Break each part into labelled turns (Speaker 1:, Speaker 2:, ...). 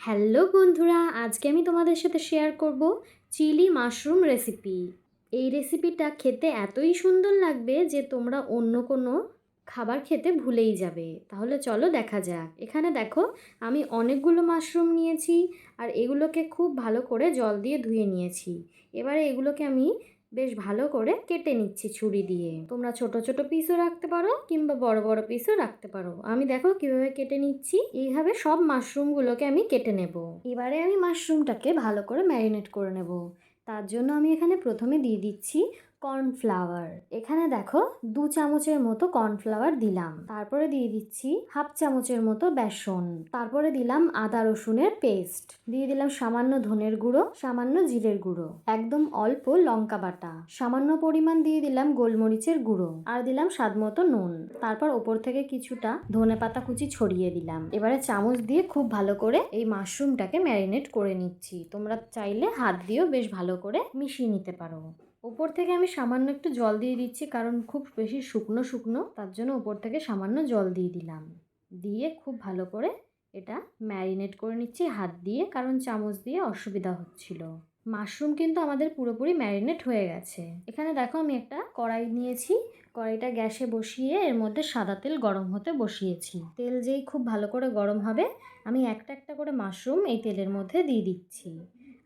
Speaker 1: Hello বন্ধুরা, আজকে আমি তোমাদের সাথে শেয়ার করব চিলি মাশরুম রেসিপি এই রেসিপিটা খেতে এতই সুন্দর লাগবে যে তোমরা অন্য কোনো খাবার খেতে ভুলেই যাবে। তাহলে চলো দেখা যাক। এখানে দেখো, আমি অনেকগুলো মাশরুম নিয়েছি আর এগুলোকে খুব ভালো করে জল দিয়ে ধুয়ে নিয়েছি। এবারে এগুলোকে আমি বেশ ভালো করে কেটে নিচ্ছি ছুরি দিয়ে। তোমরা ছোট ছোট পিসও রাখতে পারো কিংবা বড় বড় পিসও রাখতে পারো। আমি দেখো কীভাবে কেটে নিচ্ছি। এইভাবে সব মাশরুমগুলোকে আমি কেটে নেব। এবারে আমি মাশরুমটাকে ভালো করে ম্যারিনেট করে নেব। তার জন্য আমি এখানে প্রথমে দিয়ে দিচ্ছি কর্নফ্লাওয়ার। এখানে দেখো দু চামচের মতো কর্নফ্লাওয়ার দিলাম। তারপরে দিয়ে দিচ্ছি হাফ চামচের মতো বেসন। তারপরে দিলাম আদা রসুনের পেস্ট। দিয়ে দিলাম সামান্য ধনের গুঁড়ো, সামান্য জিরের গুঁড়ো, একদম অল্প লঙ্কা বাটা। সামান্য পরিমাণ দিয়ে দিলাম গোলমরিচের গুঁড়ো আর দিলাম স্বাদ মতো নুন। তারপর ওপর থেকে কিছুটা ধনে পাতা কুচি ছড়িয়ে দিলাম। এবারে চামচ দিয়ে খুব ভালো করে এই মাশরুমটাকে ম্যারিনেট করে নিচ্ছি। তোমরা চাইলে হাত দিয়েও বেশ ভালো করে মিশিয়ে নিতে পারো। ওপর থেকে আমি সামান্য একটু জল দিয়ে দিচ্ছি, কারণ খুব বেশি শুকনো শুকনো, তার জন্য ওপর থেকে সামান্য জল দিয়ে দিলাম। দিয়ে খুব ভালো করে এটা ম্যারিনেট করে নিচ্ছি হাত দিয়ে, কারণ চামচ দিয়ে অসুবিধা হচ্ছিল। মাশরুম কিন্তু আমাদের পুরোপুরি ম্যারিনেট হয়ে গেছে। এখানে দেখো আমি একটা কড়াই নিয়েছি। কড়াইটা গ্যাসে বসিয়ে এর মধ্যে সাদা তেল গরম হতে বসিয়েছি। তেল যেই খুব ভালো করে গরম হবে, আমি একটা একটা করে মাশরুম এই তেলের মধ্যে দিয়ে দিচ্ছি।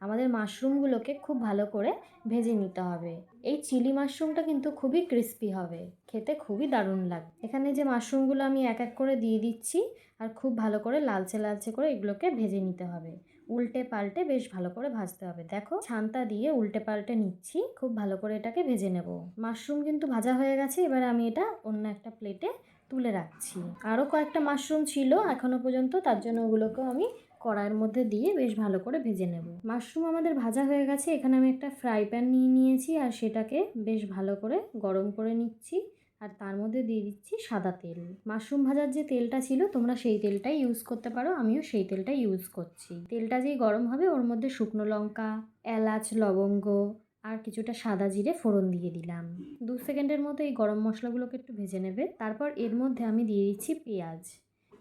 Speaker 1: আমাদের মাশরুমগুলোকে খুব ভালো করে ভেজে নিতে হবে। এই চিলি মাশরুমটা কিন্তু খুবই ক্রিস্পি হবে। খেতে খুবই দারুণ লাগবে এখানে যে মাশরুমগুলো আমি এক এক করে দিয়ে দিচ্ছি আর খুব ভালো করে লালচে লালচে করে এগুলোকে ভেজে নিতে হবে। উল্টে পাল্টে বেশ ভালো করে ভাজতে হবে। দেখো, ছান্তা দিয়ে উল্টে পাল্টে নিচ্ছি। খুব ভালো করে এটাকে ভেজে নেব। মাশরুম কিন্তু ভাজা হয়ে গেছে। এবার আমি এটা অন্য একটা প্লেটে তুলে রাখছি। আরও কয়েকটা মাশরুম ছিল এখনও পর্যন্ত। তার জন্য ওগুলোকেও আমি কড়াইয়ের মধ্যে দিয়ে বেশ ভালো করে ভেজে নেব। মাশরুম আমাদের ভাজা হয়ে গেছে, এখানে আমি একটা ফ্রাই প্যান নিয়ে নিয়েছি আর সেটাকে বেশ ভালো করে গরম করে নিচ্ছি আর তার মধ্যে দিয়ে দিচ্ছি সাদা তেল। মাশরুম ভাজার যে তেলটা ছিল, তোমরা সেই তেলটাই ইউজ করতে পারো, আমিও সেই তেলটাই ইউজ করছি। তেলটা যেই গরম হবে, ওর মধ্যে শুকনো লঙ্কা, এলাচ, লবঙ্গ আর কিছুটা সাদা জিরে ফোড়ন দিয়ে দিলাম। দু সেকেন্ডের মতো এই গরম মশলাগুলোকে একটু ভেজে নেবে। তারপর এর মধ্যে আমি দিয়ে দিচ্ছি পেঁয়াজ।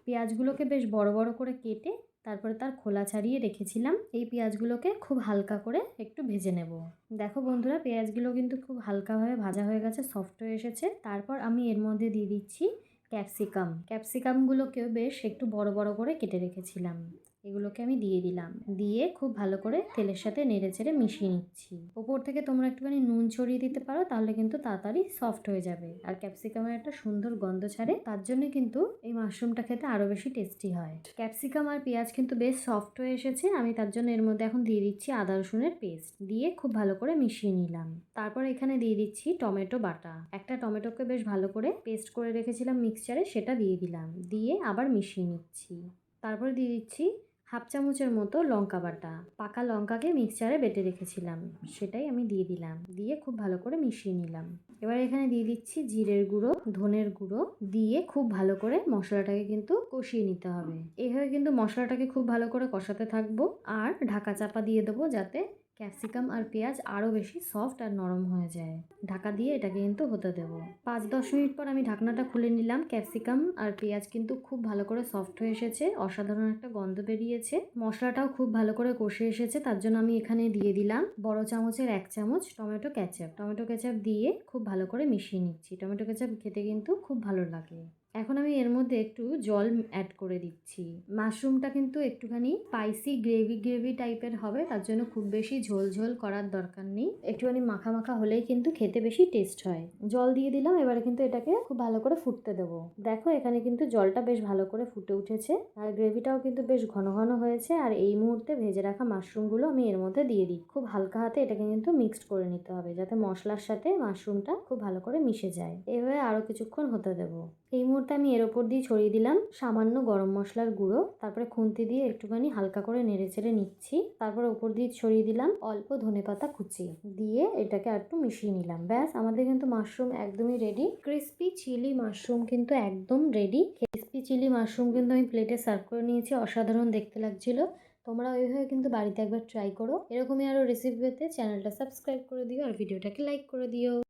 Speaker 1: পেঁয়াজগুলোকে বেশ বড় বড় করে কেটে তারপরে তার খোলা ছাড়িয়ে রেখেছিলাম। এই পেঁয়াজগুলোকে খুব হালকা করে একটু ভেজে নেব। দেখো বন্ধুরা, পেঁয়াজগুলো কিন্তু খুব হালকাভাবে ভাজা হয়ে গেছে সফট হয়ে এসেছে। তারপর আমি এর মধ্যে দিয়ে দিচ্ছি ক্যাপসিকাম ক্যাপসিকামগুলোকেও বেশ একটু বড় বড় করে কেটে রেখেছিলাম। এগুলোকে আমি দিয়ে দিলাম। দিয়ে খুব ভালো করে তেলের সাথে নেড়ে চেড়ে মিশিয়ে নিচ্ছি। ওপর থেকে তোমরা একটুখানি নুন ছড়িয়ে দিতে পারো, তাহলে কিন্তু তাড়াতাড়ি সফট হয়ে যাবে। আর ক্যাপসিকামের একটা সুন্দর গন্ধ ছাড়ে, তার জন্য কিন্তু এই মাশরুমটা খেতে আরও বেশি টেস্টি হয়। ক্যাপসিকাম আর পেঁয়াজ কিন্তু বেশ সফট হয়ে এসেছে, আমি তার জন্য এর মধ্যে এখন দিয়ে দিচ্ছি আদা, রসুনের পেস্ট। দিয়ে খুব ভালো করে মিশিয়ে নিলাম। তারপর এখানে দিয়ে দিচ্ছি টমেটো বাটা। একটা টমেটোকে বেশ ভালো করে পেস্ট করে রেখেছিলাম মিক্সচারে, সেটা দিয়ে দিলাম। দিয়ে আবার মিশিয়ে নিচ্ছি। তারপরে দিয়ে দিচ্ছি হাফ চামচের মতো লঙ্কা বাটা। পাকা লঙ্কাকে মিক্সচারে বেটে রেখেছিলাম। সেটাই আমি দিয়ে দিলাম। দিয়ে খুব ভালো করে মিশিয়ে নিলাম। এবার এখানে দিয়ে দিচ্ছি জিরের গুঁড়ো, ধনের গুঁড়ো। দিয়ে খুব ভালো করে মশলাটাকে কিন্তু কষিয়ে নিতে হবে। এইভাবে কিন্তু মশলাটাকে খুব ভালো করে কষাতে থাকব। আর ঢাকা চাপা দিয়ে দেবো যাতে ক্যাপসিকাম আর পেঁয়াজ আরও বেশি সফট আর নরম হয়ে যায়। ঢাকা দিয়ে এটাকে কিন্তু হতে দেবো। পাঁচ দশ মিনিট পর আমি ঢাকনাটা খুলে নিলাম। ক্যাপসিকাম আর পেঁয়াজ কিন্তু খুব ভালো করে সফট হয়ে এসেছে, অসাধারণ একটা গন্ধ বেরিয়েছে। মশলাটাও খুব ভালো করে কষে এসেছে, তার জন্য আমি এখানে দিয়ে দিলাম বড় চামচের এক চামচ টমেটো ক্যাচাপ টমেটো ক্যাচাপ দিয়ে খুব ভালো করে মিশিয়ে নিচ্ছি। টমেটো ক্যাচাপ খেতে কিন্তু খুব ভালো লাগে। এখন আমি এর মধ্যে একটু জল অ্যাড করে দিচ্ছি। মাশরুমটা কিন্তু একটুখানি স্পাইসি গ্রেভি গ্রেভি টাইপের হবে, তার জন্য খুব বেশি ঝোল ঝোল করার দরকার নেই। একটুখানি মাখা মাখা হলেই কিন্তু খেতে বেশি টেস্ট হয়। জল দিয়ে দিলাম, এবারে কিন্তু এটাকে খুব ভালো করে ফুটতে দেবো। দেখো, এখানে কিন্তু জলটা বেশ ভালো করে ফুটে উঠেছে। আর গ্রেভিটাও কিন্তু বেশ ঘন ঘন হয়েছে। আর এই মুহূর্তে ভেজে রাখা মাশরুমগুলো আমি এর মধ্যে দিয়ে দিই। খুব হালকা হাতে এটাকে কিন্তু মিক্সড করে নিতে হবে, যাতে মশলার সাথে মাশরুমটা খুব ভালো করে মিশে যায়। এভাবে আরও কিছুক্ষণ হতে দেবো। এই মুহূর্তে আমি এর ওপর দিয়ে ছড়িয়ে দিলাম সামান্য গরম মশলার গুঁড়ো, তারপরে খুন্তি দিয়ে একটুখানি হালকা করে নেড়ে চেড়ে নিচ্ছি, তারপরে ওপর দিয়ে ছড়িয়ে দিলাম অল্প ধনে পাতা কুচি, দিয়ে এটাকে আর একটু মিশিয়ে নিলাম। ব্যাস, আমাদের কিন্তু মাশরুম একদমই রেডি ক্রিস্পি চিলি মাশরুম কিন্তু একদম রেডি ক্রিস্পি চিলি মাশরুম কিন্তু আমি প্লেটে সার্ভ করে নিয়েছি, অসাধারণ দেখতে লাগছিল। তোমরা ওইভাবে কিন্তু বাড়িতে একবার ট্রাই করো। এরকমই আরও রেসিপি পেতে চ্যানেলটা সাবস্ক্রাইব করে দিও আর ভিডিওটাকে লাইক করে দিও।